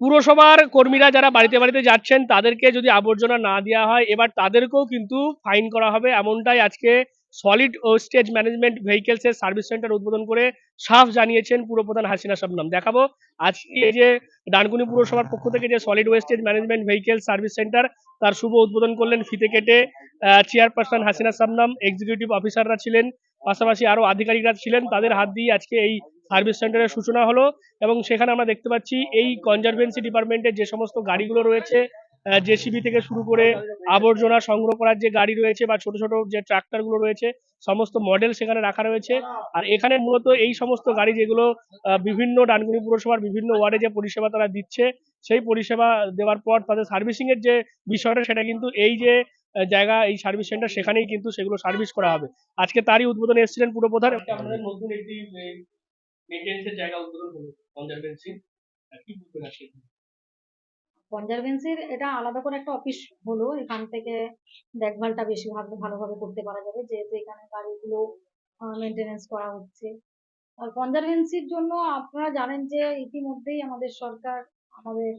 পুরসভার কর্মীরা যারা বাড়িতে বাড়িতে যাচ্ছেন, তাদেরকে যদি আবর্জনা না দেওয়া হয়, এবার তাদেরকেও কিন্তু ফাইন করা হবে। এমনটাই আজকে সলিড ওয়েস্টেজ ম্যানেজমেন্ট ভেহিকেলসের সার্ভিস সেন্টার উদ্বোধন করে সাফ জানিয়েছেন পুরপ্রধান হাসিনা শাবনাম দেখাবো আজকে যে ডানকুনি পুরসভার পক্ষ থেকে যে solid wastage management vehicle service centre, তার শুভ উদ্বোধন করলেন ফিতে কেটে চেয়ারপারসন হাসিনা শাবনাম এক্সিকিউটিভ অফিসাররা ছিলেন, পাশাপাশি আরও আধিকারিকরা ছিলেন। তাদের হাত দিয়ে আজকে এই সার্ভিস সেন্টারের সূচনা হলো এবং সেখানে আমরা দেখতে পাচ্ছি এই কনজারভেন্সি ডিপার্টমেন্টের যে সমস্ত গাড়িগুলো রয়েছে জেসিবি থেকে শুরু করে আবর্জনা সংগ্রহ করার যে গাড়ি রয়েছে বা ছোট ছোট যে ট্রাক্টরগুলো রয়েছে, সমস্ত মডেল সেখানে রাখা রয়েছে। আর এখানে মূলত এই সমস্ত গাড়ি যেগুলো বিভিন্ন ডানকুনি পুরসভার বিভিন্ন ওয়ার্ডে যে পরিষেবা তারা দিচ্ছে, সেই পরিষেবা দেওয়ার পর তাদের সার্ভিসিং এর যে বিষয়টা সেটা কিন্তু এই যে জায়গা, এই সার্ভিস সেন্টার সেখানেই কিন্তু সেগুলো সার্ভিস করা হবে। আজকে তারই উদ্বোধনে এসেছিলেন পুরপ্রধান। আমাদের নতুন একটি মেইনটেন্সের জায়গা উদ্বোধন হলো কনজারভেন্সি কি বলবেন আজকে? কনজারভেন্সির এটা আলাদা করে একটা অফিস হলো, এখান থেকে দেখভালটা বেশি ভালো ভালোভাবে করতে পারা যাবে, যেহেতু এখানে গাড়িগুলো মেনটেনেন্স করা হচ্ছে। আর কনজারভেন্সির জন্য আপনারা জানেন যে ইতিমধ্যেই আমাদের সরকার, আমাদের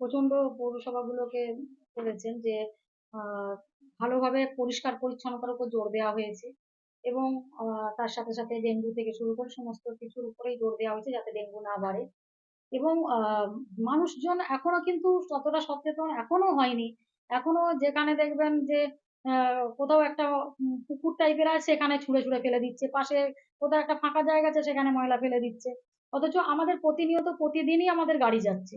প্রচণ্ড পৌরসভাগুলোকে করেছেন যে ভালোভাবে পরিষ্কার পরিচ্ছন্নতার উপর জোর দেওয়া হয়েছে। এবং তার সাথে সাথে ডেঙ্গু থেকে শুরু করে সমস্ত কিছুর উপরেই জোর দেওয়া হয়েছে যাতে ডেঙ্গু না বাড়ে। এবং মানুষজন এখনও কিন্তু ততটা সচেতন এখনও হয়নি। এখনও যেখানে দেখবেন যে কোথাও একটা পুকুর টাইপের আছে, সেখানে ছুঁড়ে ছুঁড়ে ফেলে দিচ্ছে। পাশে কোথাও একটা ফাঁকা জায়গা আছে, সেখানে ময়লা ফেলে দিচ্ছে। অথচ আমাদের প্রতিনিয়ত প্রতিদিনই আমাদের গাড়ি যাচ্ছে।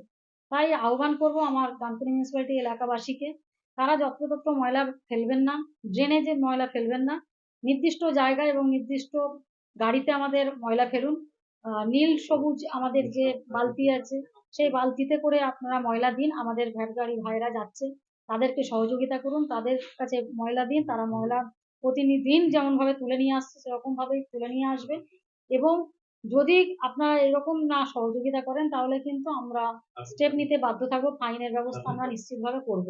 তাই আহ্বান করব আমার ডানকুনি মিউনিসিপ্যালিটি এলাকাবাসীকে, তারা যত্রতত্র ময়লা ফেলবেন না ড্রেনে যে ময়লা ফেলবেন না। নির্দিষ্ট জায়গায় এবং নির্দিষ্ট গাড়িতে আমাদের ময়লা ফেলুন। নীল সবুজ আমাদের যে বালতি আছে সেই বালতিতে করে আপনারা ময়লা দিন। আমাদের ভ্যাট গাড়ি ভাইরা যাচ্ছে তাদেরকে সহযোগিতা করুন। তাদের কাছে ময়লা দিন তারা ময়লা প্রতিদিন যেমন ভাবে তুলে নিয়ে আসছে সেরকম ভাবেই তুলে নিয়ে আসবে। এবং যদি আপনারা এরকম না সহযোগিতা করেন তাহলে কিন্তু আমরা স্টেপ নিতে বাধ্য থাকব। ফাইনের ব্যবস্থা আমরা নিশ্চিতভাবে করব।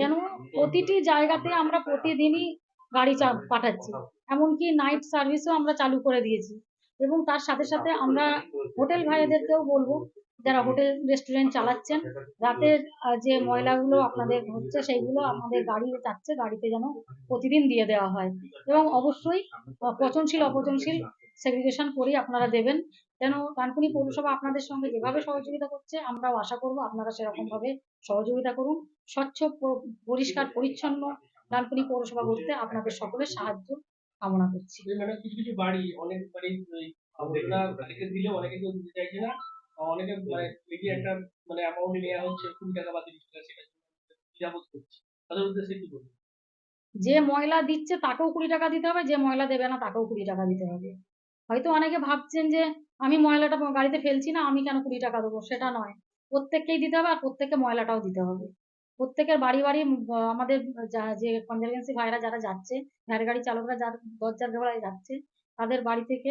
কেন প্রতিটি জায়গাতে আমরা প্রতিদিনই গাড়ি চা পাঠাচ্ছি। এমনকি নাইট সার্ভিসও আমরা চালু করে দিয়েছি। এবং তার সাথে সাথে আমরা হোটেল ভাইদেরকেও বলব যারা হোটেল রেস্টুরেন্ট চালাচ্ছেন রাতের যে ময়লাগুলো আপনাদের হচ্ছে সেইগুলো আমাদের গাড়ি যাচ্ছে গাড়িতে যেন প্রতিদিন দিয়ে দেওয়া হয়। এবং অবশ্যই পচনশীল অপচনশীল সেগ্রিগেশন করেই আপনারা দেবেন। কেন ডানকুনি পৌরসভা আপনাদের সঙ্গে যেভাবে সহযোগিতা করছে আমরাও আশা করব আপনারা সেরকম ভাবে সহযোগিতা করুন। স্বচ্ছ পরিষ্কার পরিচ্ছন্ন ডানকুনি পৌরসভা করতে আপনাদের সকলের সাহায্য কামনা করছি। মানে কিছু কিছু বাড়ি অনেক বাড়ি আবর্জনা গাড়িতে দিলে অনেকে কেউ দিতে চাইছে না। অনেকে মানে একটা মানে অ্যামাউন্ট নেওয়া হচ্ছে কুড়ি টাকা বা তিরিশ টাকা সেটা দ্বিধাবোধ করছে। তাদের উদ্দেশ্যে কি বলব? যে ময়লা দিচ্ছে তাকেও কুড়ি টাকা দিতে হবে যে ময়লা দেবে না তাকেও কুড়ি টাকা দিতে হবে। হয়তো অনেকে ভাবছেন যে আমি ময়লাটা গাড়িতে ফেলছি না আমি কেন কুড়ি টাকা দেবো? সেটা নয়। প্রত্যেককেই দিতে হবে আর প্রত্যেককে ময়লাটাও দিতে হবে। প্রত্যেকের বাড়ি বাড়ি আমাদের যে কনজারভেন্সি ভাইরা যারা যাচ্ছে ভ্যাট গাড়ি চালকরা যার, দরজার বেলায় যাচ্ছে, তাদের বাড়ি থেকে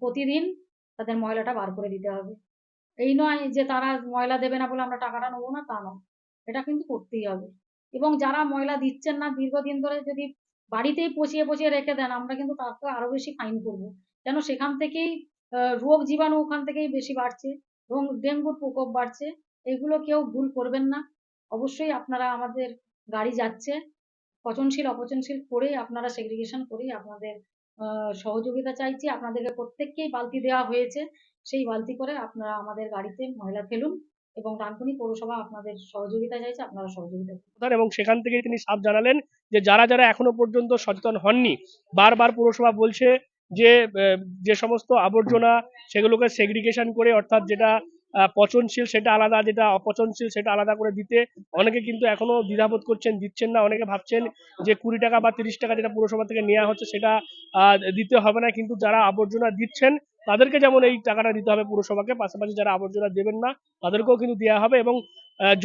প্রতিদিন তাদের ময়লাটা বার করে দিতে হবে। এই নয় যে তারা ময়লা দেবে না বলে আমরা টাকাটা নেব না, তা নয়। এটা কিন্তু করতেই হবে। এবং যারা ময়লা দিচ্ছেন না, দীর্ঘদিন ধরে যদি বাড়িতেই পচিয়ে পচিয়ে রেখে দেন, আমরা কিন্তু তাকে আরও বেশি ফাইন করব। কেন সেখান থেকেই রোগ জীবাণু ওখান থেকেই বেশি বাড়ছে এবং ডেঙ্গুর প্রকোপ বাড়ছে। এগুলো কেউ ভুল করবেন না। অবশ্যই আপনারা আমাদের গাড়ি যাচ্ছে, পচনশীল, অপচনশীল করে আপনারা সেগ্রিগেশন করেই আপনাদের সহযোগিতা চাইছি। আপনাদেরকে প্রত্যেককেই বালতি দেওয়া হয়েছে। সেই বালতি করে আপনারা আমাদের গাড়িতে ময়লা ফেলুন এবং ডানকুনি পৌরসভা আপনাদের সহযোগিতা চাইছে, আপনারা সহযোগিতা এবং সেখান থেকে তিনি সাফ জানালেন যে যারা যারা এখনও পর্যন্ত সচেতন হননি, বারবার পৌরসভা বলছে যে যে সমস্ত আবর্জনা সেগুলোকে সেগ্রিগেশন করে অর্থাৎ যেটা পচনশীল সেটা আলাদা, যেটা অপচনশীল সেটা আলাদা করে দিতে অনেকে কিন্তু এখনও দ্বিধাবোধ করছেন, দিচ্ছেন না। অনেকে ভাবছেন যে কুড়ি টাকা বা তিরিশ টাকা যেটা পুরসভা থেকে নেওয়া হচ্ছে সেটা দিতে হবে না। কিন্তু যারা আবর্জনা দিচ্ছেন, তাদেরকে যেমন এই টাকাটা দিতে হবে পুরসভাকে, পাশাপাশি যারা আবর্জনা দেবেন না, তাদেরকেও কিন্তু দেওয়া হবে। এবং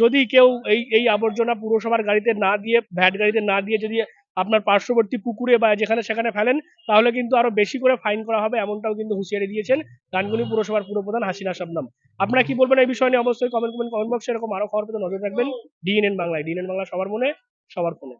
যদি কেউ এই এই আবর্জনা পুরসভার গাড়িতে না দিয়ে, ভ্যাট গাড়িতে না দিয়ে যদি আপনার পার্শ্ববর্তী পুকুরে বা যেখানে সেখানে ফেলেন তাহলে কিন্তু আরও বেশি করে ফাইন করা হবে এমনটাও কিন্তু হুঁশিয়ারি দিয়েছেন গানগুলি পুরসভার পুরপ্রধান হাসিনা সাবনাম আপনারা কি বলবেন এই বিষয় নিয়ে? অবশ্যই কমেন্ট করবেন কমেন্ট বক্সে এরকম আরও খবর পেতে নজর রাখবেন। ডিএনএন বাংলায় ডিএনএন বাংলা সবার মনে সবার ফোনে।